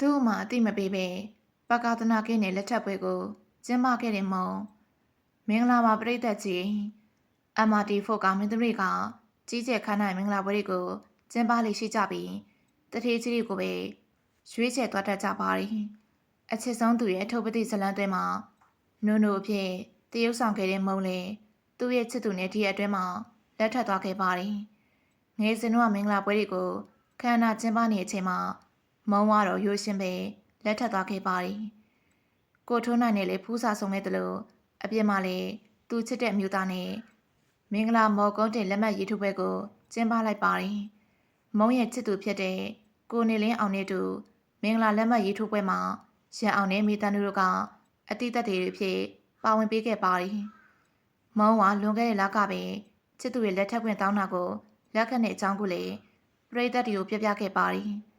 သူမှအတိမပေးပဲပကာသနာကင်းတဲ့လက်ထပ်ပွဲကိုကျင်းပခဲ့တယ်မုံမင်္ဂလာပါပြိတ္တကြီး MRT4 ကမင်းသမီးကကြီးကျယ်ခမ်းနားမင်္ဂလာပွဲတွေကိုကျင်းပလေးရှိကြပြီးတထေးကြီးတွေကိုပဲရွေးချယ်သွားတတ်ကြပါတယ်အချစ်ဆုံးသူရဲ့အထုပ်ပတိဇလန်းတွဲမှာနုံနုအဖြစ်တရုပ်ဆောင်ခဲ့တဲ့မုံလေသူ့ရဲ့ချစ်သူနဲ့ဒီအတွင်းမှာလက်ထပ်သွားခဲ့ပါတယ်ငယ်စဉ်တော့မင်္ဂလာပွဲတွေကိုခမ်းနားကျင်းပနေတဲ့အချိန်မှာ မုံကတော့ရိုးရှင်းပဲလက်ထပ်သွားခဲ့ပါတယ်။ကိုထိုးနိုင်နဲ့လေဖူးစာဆောင်ခဲ့တယ်လို့အပြစ်မှလည်းသူချစ်တဲ့အမျိုးသားနဲ့မင်္ဂလာမော်ကုန်းတင်လက်မှတ်ရေးထိုးပွဲကိုကျင်းပလိုက်ပါတယ်။မုံရဲ့ချစ်သူဖြစ်တဲ့ကိုနေလင်းအောင်နဲ့တူမင်္ဂလာလက်မှတ်ရေးထိုးပွဲမှာရန်အောင်နဲ့မိသားစုတို့ကအတိတ်သက်တွေဖြစ်ပါဝင်ပေးခဲ့ပါတယ်။မုံကလွန်ခဲ့တဲ့လကပဲချစ်သူရဲ့လက်ထပ်ခွင့်တောင်းတာကိုလက်ခံတဲ့အကြောင်းကိုလည်းပြည်သက်တွေကိုပြပြခဲ့ပါတယ်။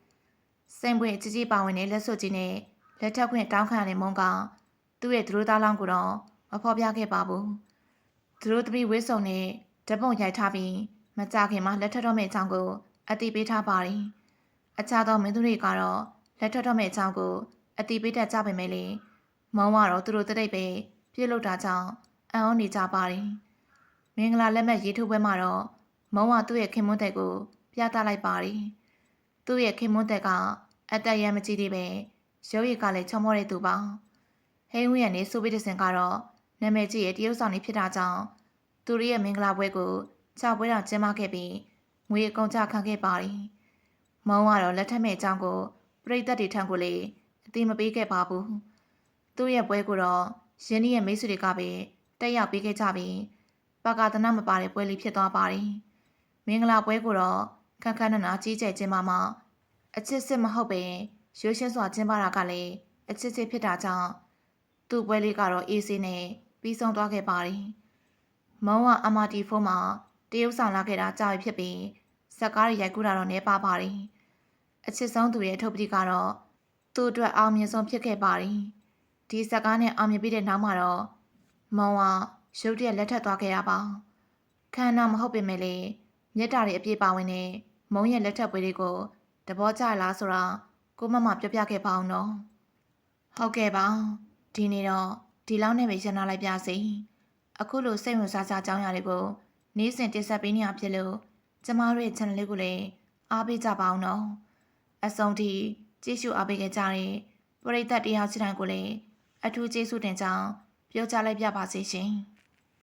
စိန်ပွင့်ကြီးကြီးပါဝင်တဲ့လက်စွပ်ကြီးနဲ့လက်ထပ်ခွင့်တောင်းခံရတဲ့မုံကသူ့ရဲ့သူတို့သားလောင်းကိုတော့မဖော်ပြခဲ့ပါဘူးသူတို့တပည့်ဝစ်စုံနဲ့ဓပုံရိုက်ထားပြီးမကြခင်မှာလက်ထပ်တော့မယ့်အကြောင်းကိုအတိပေးထားပါတယ်အခြားသောမင်းသူတွေကတော့လက်ထပ်တော့မယ့်အကြောင်းကိုအတိပေးတတ်ကြပေမဲ့လေမုံကတော့သူတို့တတိတ်ပဲပြုတ်လုတာကြောင့်အံ့ဩနေကြပါတယ်မင်္ဂလာလက်မှတ်ရေးထိုးပွဲမှာတော့မုံကသူ့ရဲ့ခင်မွန်းတဲ့ကိုပြသလိုက်ပါတယ်သူ့ရဲ့ခင်မွန်းတက်က အတက်ရမကြည့်သေးပဲရုပ်ရည်ကလည်းချုံမောတဲ့သူပါဟိန်းဝင်းရနေဆိုပြီးတဲ့စင်ကတော့နာမည်ကြီးရဲ့တရုတ်ဆောင်နေဖြစ်တာကြောင့်သူတို့ရဲ့မင်္ဂလာပွဲကိုခြောက်ပွဲတော်ကျင်းပခဲ့ပြီးငွေအကုန်ကြခံခဲ့ပါတယ်မောင်ကတော့လက်ထက်မဲ့အကြောင်းကိုပြိသက်တွေထံကိုလည်းအတိမပေးခဲ့ပါဘူးသူ့ရဲ့ပွဲကိုတော့ရင်းနှီးရဲ့မိတ်ဆွေတွေကပဲတက်ရောက်ပေးခဲ့ကြပြီးပကာသနာမပါတဲ့ပွဲလေးဖြစ်သွားပါတယ်မင်္ဂလာပွဲကိုတော့ခန်းခန်းနာနာကြီးကျယ်ကျင်းပမှာ အချစ်စစ်မဟုတ်ပဲရိုးရှင်းစွာကျင်းပတာကလည်းအချစ်စစ်ဖြစ်တာကြောင့်သူ့ပွဲလေးကတော့အေးဆေးနဲ့ပြီးဆုံးသွားခဲ့ပါတယ်။မောင်က MRT4 မှာတရုတ်ဆောင်လာခဲ့တာကြာပြီဖြစ်ပြီးဇက်ကားတွေရိုက်ကူးတာတော့နေပါပါတယ်။အချစ်ဆုံးသူရဲ့အထုပ်ပတိကတော့သူ့အတွက်အောင်မြင်ဆုံးဖြစ်ခဲ့ပါတယ်။ဒီဇက်ကားနဲ့အောင်မြင်ပြီးတဲ့နောက်မှာတော့မောင်ကရုတ်တရက်လက်ထပ်သွားခဲ့ရပါ။ခန္ဓာမဟုတ်ပေမဲ့လေမြတ်တာတွေအပြည့်ပါဝင်တဲ့မုံရဲ့လက်ထပ်ပွဲတွေကို တဘောကြလားဆိုတာကိုမမပြောပြခဲ့ပါအောင်နော်ဟုတ်ကဲ့ပါဒီနေ့တော့ဒီလောက်နဲ့ပဲရနာလိုက်ပြစီအခုလိုစိတ်ဝင်စားစားကြောင်းရာတွေကိုနေ့စဉ်တင်ဆက်ပေးနေရဖြစ်လို့ကျမတို့ရဲ့ channel လေးကိုလည်းအားပေးကြပါအောင်နော်အဆုံးထိကြည့်ရှုအားပေးခဲ့ကြတဲ့ပရိသတ်တရားချစ်တိုင်းကိုလည်းအထူးကျေးဇူးတင်ကြောင်းပြောကြားလိုက်ပြပါစီရှင်